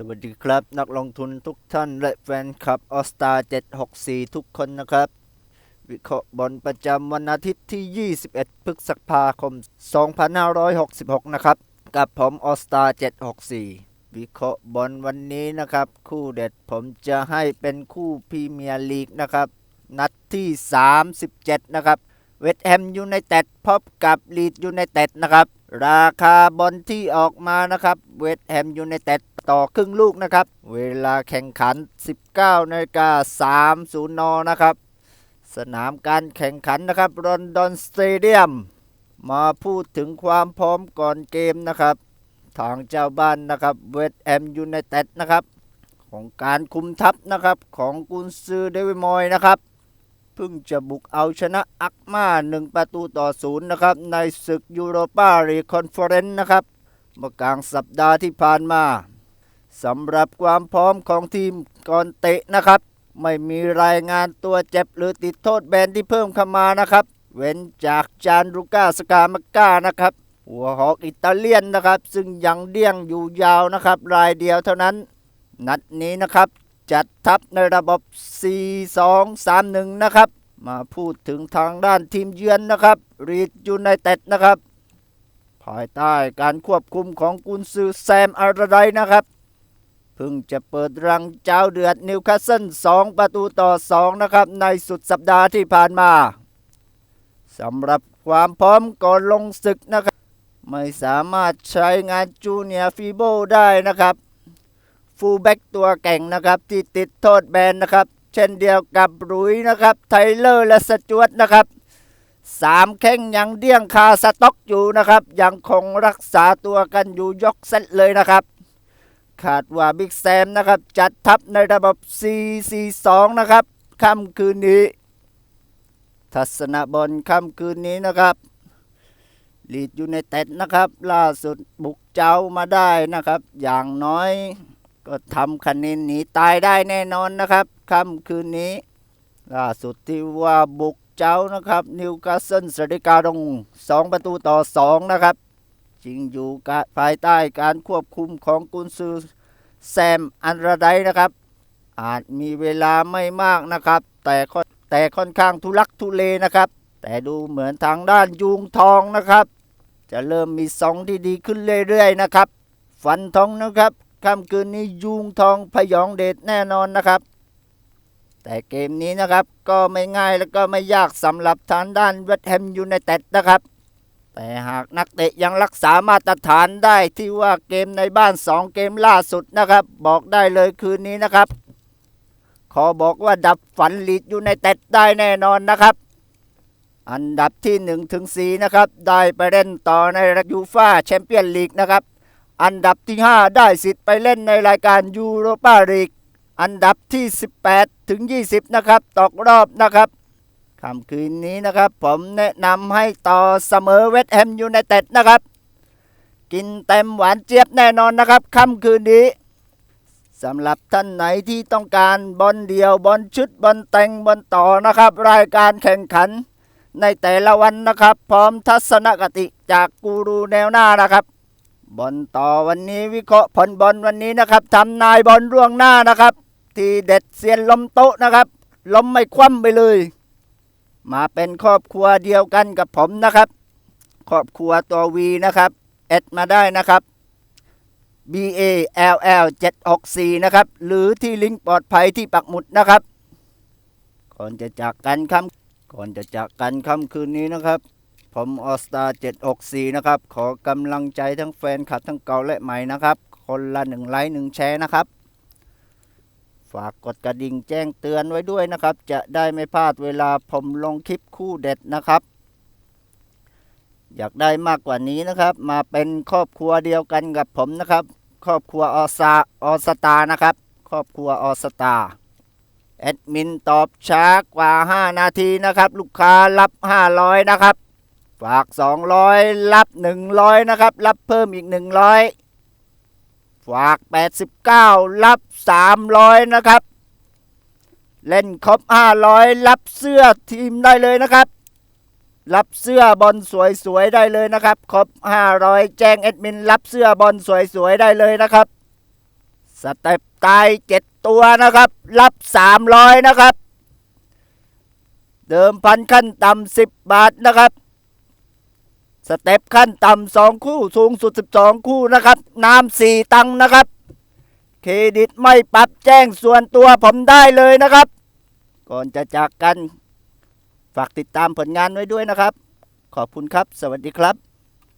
สวัสดีครับ นักลงทุนทุกท่านและแฟนคลับออสตา764 ทุกคนนะครับ วิเคราะห์บอลประจำวันอาทิตย์ที่ 21 พฤษภาคม 2566 นะครับ กับผมออสตา764 วิเคราะห์บอลวันนี้นะครับ คู่เด็ดผมจะให้เป็นคู่พรีเมียร์ลีกนะครับ นัดที่ 37 นะครับเวสต์แฮมยูไนเต็ดพบกับลีดยูไนเต็ดนะครับ ราคาบอลที่ออกมานะครับ เวสต์แฮมยูไนเต็ด ต่อครึ่งลูกนะครับ เวลาแข่งขัน 19นาฬิกา30นนะครับ สนามการแข่งขันนะครับรอนดอนสเตเดียมมาพูดถึงความพร้อมก่อนเกมนะครับ ทางเจ้าบ้านนะครับเวสต์แฮมยูไนเต็ดนะครับ ของการคุมทัพนะครับของกุนซือเดวิมอยนะครับเพิ่งจะบุกเอาชนะอักมา1ประตูต่อศูนย์นะครับ ในศึกยูโรปาลีคอนเฟอเรนซ์นะครับ เมื่อกลางสัปดาห์ที่ผ่านมา สำหรับความพร้อมของทีมก่อนเตะนะครับ ไม่มีรายงานตัวเจ็บหรือติดโทษแบนที่เพิ่มเข้ามานะครับ เว้นจากจานรูก้าสกามาก้านะครับ หัวหอกอิตาเลียนนะครับ ซึ่งยังเดี้ยงอยู่ยาวนะครับ รายเดียวเท่านั้น นัดนี้นะครับจัดทัพในระบบ 4-2-3-1 นะครับ มาพูดถึงทางด้านทีมเยือนนะครับ รีดยูไนเต็ดนะครับ ภายใต้การควบคุมของกุนซือแซมอาราไดนะครับ พิ่งจะเปิดรังเจ้าเดือดนิวคาสเซิล2 ประตูต่อ 2 นะครับ ในสุดสัปดาห์ที่ผ่านมาสำหรับความพร้อมก่อนลงศึกนะครับ ไม่สามารถใช้งานจูเนียร์ฟีโบได้นะครับ ฟูลแบ็กตัวเก่งนะครับที่ติดโทษแบนนะครับ เช่นเดียวกับรุยนะครับ ไทเลอร์และสจวตนะครับสามแข้งยังเดี้ยงคาสต็อกอยู่นะครับ ยังคงรักษาตัวกันอยู่ยกเซตเลยนะครับ ขาดว่าบิ๊กแซมนะครับ จัดทัพในระบบ 4-4-2 นะครับค่ำคืนนี้ ทัศนบอลค่ำคืนนี้นะครับลีดอยูไนเต็ดนะครับ ล่าสุดบุกเจ้ามาได้นะครับ อย่างน้อยก็ทำคะแนนหนีตายได้แน่นอนนะครับค่ำคืนนี้ ล่าสุดที่ว่าบุกเจ้านะครับ นิวคาสเซิลสริกาดงสองประตูต่อสองนะครับ จริงอยู่กับภายใต้การควบคุมของกุนซือแซมอันระไดนะครับ อาจมีเวลาไม่มากนะครับ แต่แต่ค่อนข้างทุลักทุเลนะครับ แต่ดูเหมือนทางด้านยุงทองนะครับ จะเริ่มมีสองที่ดีขึ้นเรื่อยๆนะครับฟันทองนะครับค่ำคืนนี้ยุงทองพยองเดชแน่นอนนะครับ แต่เกมนี้นะครับก็ไม่ง่ายแล้วก็ไม่ยากสำหรับทางด้านเวสต์แฮมยูไนเต็ดนะครับ แต่หากนักเตะยังรักษามาตรฐานได้ที่ว่าเกมในบ้าน 2 เกมล่าสุดนะครับ บอกได้เลยคืนนี้นะครับ ขอบอกว่าดับฝันลีดยูไนเต็ดได้แน่นอนนะครับ อันดับที่1ถึง4นะครับ ได้ไปเล่นต่อในยูฟ่าแชมเปี้ยนลีกนะครับ อันดับที่ 5 ได้สิทธิ์ไปเล่นในรายการยูโรปาลีกอันดับที่ 18 ถึง 20 นะครับ ตกรอบนะครับ ค่ำคืนนี้นะครับ ผมแนะนำให้ต่อเสมอเวสต์แฮมยูไนเต็ดนะครับ กินเต็มหวานเจี๊ยบแน่นอนนะครับค่ำคืนนี้สำหรับท่านไหนที่ต้องการบอลเดียวบอลชุดบอลแต่งบอลต่อนะครับ รายการแข่งขัน ในแต่ละวันนะครับ พร้อมทัศนคติจากกูรูแนวหน้านะครับบอลต่อวันนี้วิเคราะห์ผลบอลวันนี้นะครับทำนายบอลล่วงหน้านะครับ ที่เด็ดเซียนล้มโต๊ะนะครับล้มไม่คว่ำไปเลย มาเป็นครอบครัวเดียวกันกับผมนะครับ ครอบครัวตัววีนะครับแอดมาได้นะครับ B A L L 764นะครับ หรือที่ลิงก์ปลอดภัยที่ปักหมุดนะครับ ก่อนจะจากกันค่ำก่อนจะจากกันค่ำคืนนี้นะครับ ผมออสตา764 นะครับ ขอกำลังใจทั้งแฟนคลับทั้งเก่าและใหม่นะครับ คนละหนึ่งไลค์หนึ่งแชร์นะครับ ฝากกดกระดิ่งแจ้งเตือนไว้ด้วยนะครับ จะได้ไม่พลาดเวลาผมลงคลิปคู่เด็ดนะครับ อยากได้มากกว่านี้นะครับ มาเป็นครอบครัวเดียวกันกับผมนะครับ ครอบครัวออซาออสตานะครับ ครอบครัวออสตาแอดมินตอบช้ากว่า 5 นาทีนะครับ ลูกค้ารับ 500 นะครับ ฝาก 200 รับ 100 นะครับ รับเพิ่มอีก 100 ฝาก 89 รับ 300 นะครับ เล่นครบ 500 รับเสื้อทีมได้เลยนะครับ รับเสื้อบอลสวยๆได้เลยนะครับ ครบ 500 แจ้งแอดมิน รับเสื้อบอลสวยๆได้เลยนะครับ สเต็ปตายเจ็ดตัวนะครับ รับสามร้อยนะครับ เดิมพันขั้นต่ำสิบบาทนะครับ สเต็ปขั้นต่ำสองคู่สูงสุดสิบสองคู่นะครับน้ำสี่ตังนะครับ เครดิตไม่ปรับแจ้งส่วนตัวผมได้เลยนะครับ ก่อนจะจากกัน ฝากติดตามผลงานไว้ด้วยนะครับ ขอบคุณครับ สวัสดีครับ